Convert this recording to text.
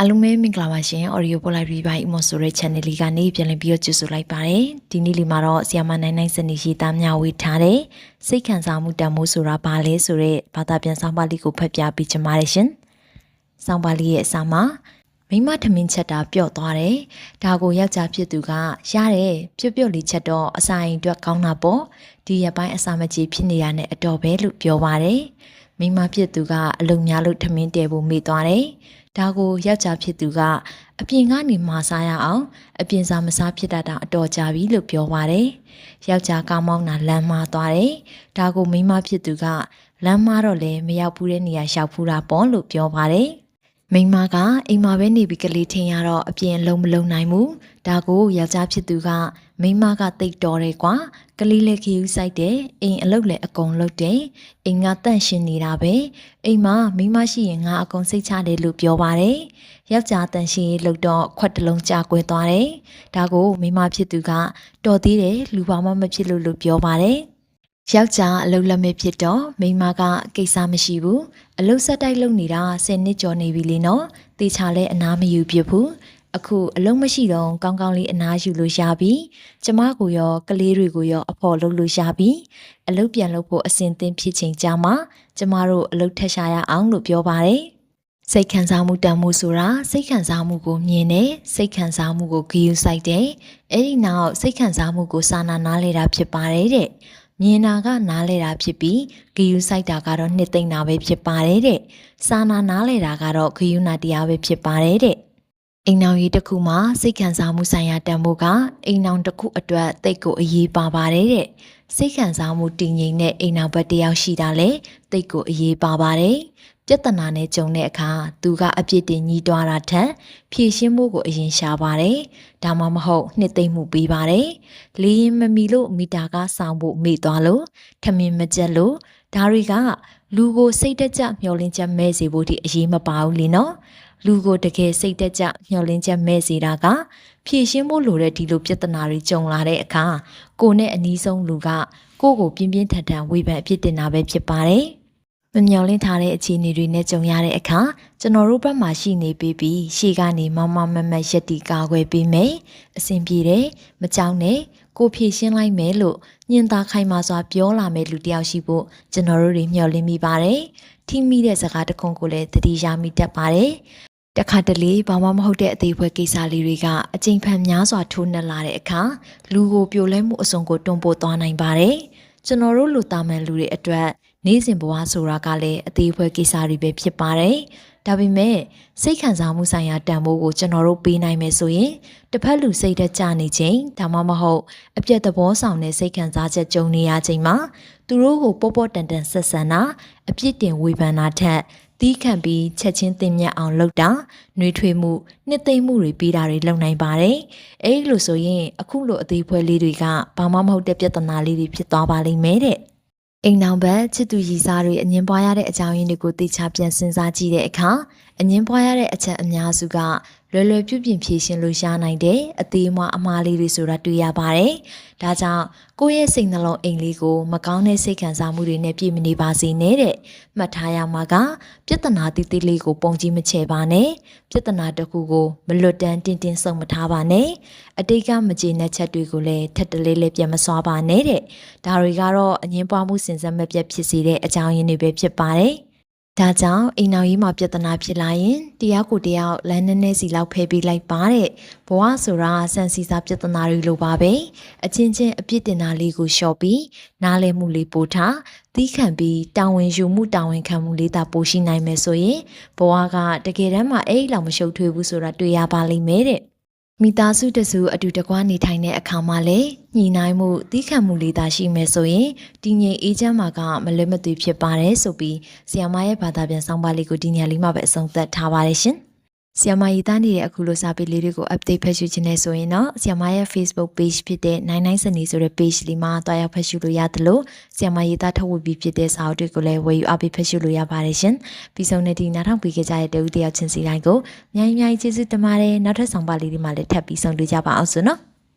အားလုံးပဲမင်္ဂလာပါရှင် Audio Polari ပိုင်း Emo ဆိုတဲ့ channel လေးကနေပြန်လည်ပြီးတော့ကြိုဆိုလိုက်ပါတယ်ဒီနေ့လေးမှာတော့ဆီယမနိုင်နိုင်စနေရေးသားမျှဝေထားတဲ့စိတ်ခံစားမှုတန်မိုးဆိုတာဘာလဲဆိုတဲ့ဘာသာပြန်ဆောင်းပါးလေးကိုဖတ်ပြပေးချင်ပါတယ်ရှင်ဆောင်းပါးလေးရဲ့အစမှာမိမထမင်းချက်တာပျော့သွားတယ်ဒါကိုယောက်ျားဖြစ်သူကရတယ်ပြုတ်ပြုတ်လေးချက်တော့အစာရင်အတွက်ကောင်းတာပေါ့ဒီရက်ပိုင်းအစာမကြေဖြစ်နေရတဲ့အတော်ပဲလို့ပြောပါတယ်မိမဖြစ်သူကအလုံများလို့ထမင်းတဲဖို့မိသွားတယ် ဒါကိုယောက်ျားဖြစ်သူကအပြင်ကနေမစားရအောင် အပြင်စားမစားဖြစ်တတ်တာအတော်ကြာပြီလို့ပြောပါတယ်ယောက်ျားကောင်းမောင်းတာလမ်းမသွားတယ်ဒါကိုမိမဖြစ်သူကလမ်းမတော့လည်းမရောက်ဘူးတဲ့နေရာရောက်ဖူးတာပေါ့လို့ပြောပါတယ် မိန်းမကအိမ်မှာပဲနေပြီးကလေးထင်ရတော့အပြင်လုံးမလုံးနိုင်ဘူးဒါကိုယောက်ျားဖြစ်သူကမိန်းမကတိတ်တော်တယ်ကွာကလေးလည်းခီးယူဆိုင်တယ်အိမ်အလုပ်လည်းအကုန်လုပ်တယ်အိမ်ကတန့်ရှင်းနေတာပဲအိမ်မှာမိန်းမရှိရင်ငါအကုန်စိတ်ချတယ်လို့ပြောပါတယ်ယောက်ျားတန့်ရှင်းရေးလုပ်တော့ခွက်တစ်လုံးကြာကွယ်သွားတယ်ဒါကိုမိန်းမဖြစ်သူကတော်သေးတယ်လူပါမမဖြစ်လို့လို့ပြောပါတယ် ယောက်ျားအလုပ်လက်မဲ့ဖြစ်တော့မိန်းမကကိစ္စမရှိဘူးအလုပ်ဆက်တိုက်လုပ်နေတာ10နှစ်ကျော်နေပြီလေနော်တေချာလဲအနာမယူပြဘူးအခုအလုံးမရှိတော့ကောင်းကောင်းလေးအနားယူလို့ရပြီကျမကိုရောကလေးတွေကိုရောအဖော်လုပ်လို့ရပြီအလုပ်ပြန်လုပ်ဖို့အဆင်သင့်ဖြစ်ချိန်ကြာမှကျမတို့အလုပ်ထက်ရှာရအောင်လို့ပြောပါတယ်စိတ်ခံစားမှုတန်မှုဆိုတာစိတ်ခံစားမှုကိုမြင်တယ်စိတ်ခံစားမှုကိုဂရုစိုက်တယ်အဲ့ဒီနောက်စိတ်ခံစားမှုကိုစာနာနားလေတာဖြစ်ပါတယ်တဲ့ မြင်တာကနားလေတာဖြစ်ပြီးဂယုစိုက်တာကတော့နှစ်သိမ့်တာပဲဖြစ်ပါတယ်တဲ့စာနာနားလေတာကတော့ဂယုနာတရားပဲဖြစ်ပါတယ်တဲ့အိမ်နောက်ရေးတစ်ခုမှာစိတ်ခံစားမှုဆိုင်ရာတန်ဖိုးကအိမ်နောက်တစ်ခုအတွက်တိတ်ကိုအရေးပါပါတယ်တဲ့စိတ်ခံစားမှုတည်ငြိမ်တဲ့အိမ်နောက်ဘက်တစ်ယောက်ရှိတာလေတိတ်ကိုအရေးပါပါတယ် ပြဿနာနဲ့ကြုံတဲ့အခါသူကအပြစ်တင်ညီးတွားတာထက်ဖြည့်ရှင်းမှုကိုအရင်ရှာပါတယ်ဒါမှမဟုတ်နှစ်သိမ့်မှုပေးပါတယ်လေရင်မမီလို့မီတာကဆောင်းဖို့မေ့သွားလို့ထမင်မကြက်လို့ဒါတွေကလူကိုစိတ်တကြမျောလင်းချက်မဲ့စေဖို့ဒီအရေးမပါဘူးလीနော်လူကိုတကယ်စိတ်တကြမျောလင်းချက်မဲ့စေတာကဖြည့်ရှင်းဖို့လိုတဲ့ဒီလိုပြဿနာတွေကြုံလာတဲ့အခါကိုနဲ့အနီးဆုံးလူကကိုကိုပြင်းပြင်းထန်ထန်ဝေဖန်အပြစ်တင်တာပဲဖြစ်ပါတယ် မမျော်လင့်ထားတဲ့အခြေအနေတွေနဲ့ကြုံရတဲ့အခါကျွန်တော်တို့ဘက်မှာရှိနေပြီးပြီးရှေ့ကနေမမမမရက်တီကာကွယ်ပေးမယ်အဆင်ပြေတယ်မကြောက်နဲ့ကိုဖြည့်ရှင်းလိုက်မယ်လို့ညင်သာခိုင်မာစွာပြောလာမယ်လူတယောက်ရှိဖို့ကျွန်တော်တို့တွေမျှော်လင့်မိပါတယ်ထိမိတဲ့စကားတစ်ခုကိုလည်းသတိရမိတတ်ပါတယ်တခါတလေဘာမှမဟုတ်တဲ့အသေးဖွဲကိစ္စလေးတွေကအကျဉ်းဖန်များစွာထိုးနှက်လာတဲ့အခါလူကိုပြိုလဲမှုအစုံကိုတွန်းပို့သွားနိုင်ပါတယ်ကျွန်တော်တို့လူသားမှန်လူတွေအတွက် နေ့စဉ်ဘဝဆိုတာကလည်းအသေးဖွဲကိစ္စတွေပဲဖြစ်ပါတယ်။ဒါပေမဲ့စိတ်ခံစားမှုဆိုင်ရာတန်ဖိုးကိုကျွန်တော်တို့ပေးနိုင်မယ်ဆိုရင်တစ်ဖက်လူစိတ်သက်ကြနေချိန်ဒါမှမဟုတ်အပြတ်သဘောဆောင်တဲ့စိတ်ခံစားချက်ကြုံနေရချိန်မှာသူတို့ကိုပေါ့ပေါ့တန်တန်ဆက်ဆံတာအပြစ်တင်ဝေဖန်တာထက်တီးခံပြီးချက်ချင်းတင်မြတ်အောင်လုပ်တာနှွေးထွေးမှုနှစ်သိမ့်မှုတွေပေးတာတွေလုပ်နိုင်ပါတယ်။အဲဒီလိုဆိုရင်အခုလိုအသေးဖွဲလေးတွေကဘာမှမဟုတ်တဲ့ပြဿနာလေးတွေဖြစ်သွားပါလိမ့်မယ်တဲ့။ အိမ်နောင်ဘက်ချစ်သူရည်စားတွေအငင်းပွားရတဲ့အကြောင်းရင်းတွေကိုသိချပြန်စဉ်းစားကြည့်တဲ့အခါအငင်းပွားရတဲ့အချက်အများစုက လွယ်လွယ်ပြုပြင်ဖြေရှင်းလို့ရနိုင်တဲ့အသေးအမွားအမားလေးတွေဆိုတာတွေ့ရပါတယ်။ဒါကြောင့်ကိုယ့်ရဲ့စိတ်နှလုံးအိမ်လေးကိုမကောင်းတဲ့စိတ်ခံစားမှုတွေနဲ့ပြည့်မနေပါစေနဲ့တဲ့။မှတ်ထားရမှာကပြဿနာတိတိလေးကိုပုံကြီးမချဲပါနဲ့။ပြဿနာတစ်ခုကိုမလွတ်တမ်းတင်းတင်းဆုံးမထားပါနဲ့။အတိတ်ကမကျေနပ်ချက်တွေကိုလည်းထက်တလေးလေးပြန်မစွာပါနဲ့တဲ့။ဒါတွေကတော့အငင်းပွားမှုစင်စက်မပြတ်ဖြစ်စေတဲ့အကြောင်းရင်းတွေပဲဖြစ်ပါတယ်။ ဒါကြောင့်အိမ်နောက်ရေးမှာပြဿနာဖြစ်လာရင်တရားကိုတရားလမ်းနှဲနှဲစီလောက်ဖယ်ပေးလိုက်ပါတဲ့ဘဝဆိုတာစံစီစာပြဿနာတွေလိုပါပဲအချင်းချင်းအပြစ်တင်တာလေးကိုလျှော့ပြီးနားလည်မှုလေးပို့ထားသီးခံပြီးတာဝန်ယူမှုတာဝန်ခံမှုလေးသာပိုရှိနိုင်မယ်ဆိုရင်ဘဝကတကယ်တမ်းမှအဲ့လောက်မရှုပ်ထွေးဘူးဆိုတာတွေ့ရပါလိမ့်မယ်တဲ့ မိသားစုတစုအတူတကွနေထိုင်တဲ့အခါမှာလည်းညီနိုင်မှုတီးခံမှုလေးသာရှိမယ်ဆိုရင်တည်ငြိမ်အေးချမ်းမှာကမလွဲမသွေဖြစ်ပါတယ်ဆိုပြီးဆီယမရဲ့ဘာသာပြန်ဆောင်းပါးလေးကိုဒီညလေးမှာပဲအဆုံးသတ်ထားပါတယ်ရှင်။ ဆီယမရေးသားနေတဲ့အခုလိုစာပေလေးတွေကို update ဖတ်ရှုခြင်းနဲ့ဆိုရင်တော့ဆီယမရဲ့ Facebook page ဖြစ်တဲ့99စနေဆိုတဲ့ page လေးမှာတွားရောက်ဖတ်ရှုလို့ရတယ်လို့ဆီယမရေးသားထုတ်ဝေပြီးဖြစ်တဲ့စာအုပ်တွေကိုလည်းဝယ်ယူအားပေးဖတ်ရှုလို့ရပါတယ်ရှင်။ပြီးဆုံးတဲ့ဒီနားထောင်ပေးခဲ့ကြတဲ့တဦးတယောက်ချင်းစီတိုင်းကိုအများကြီးအများကြီးကျေးဇူးတင်ပါတယ်။နောက်ထပ်ဆောင်ပါလေးတွေမှာလည်းထပ်ပြီးဆုံးတွေ့ကြပါအောင်စို့နော်။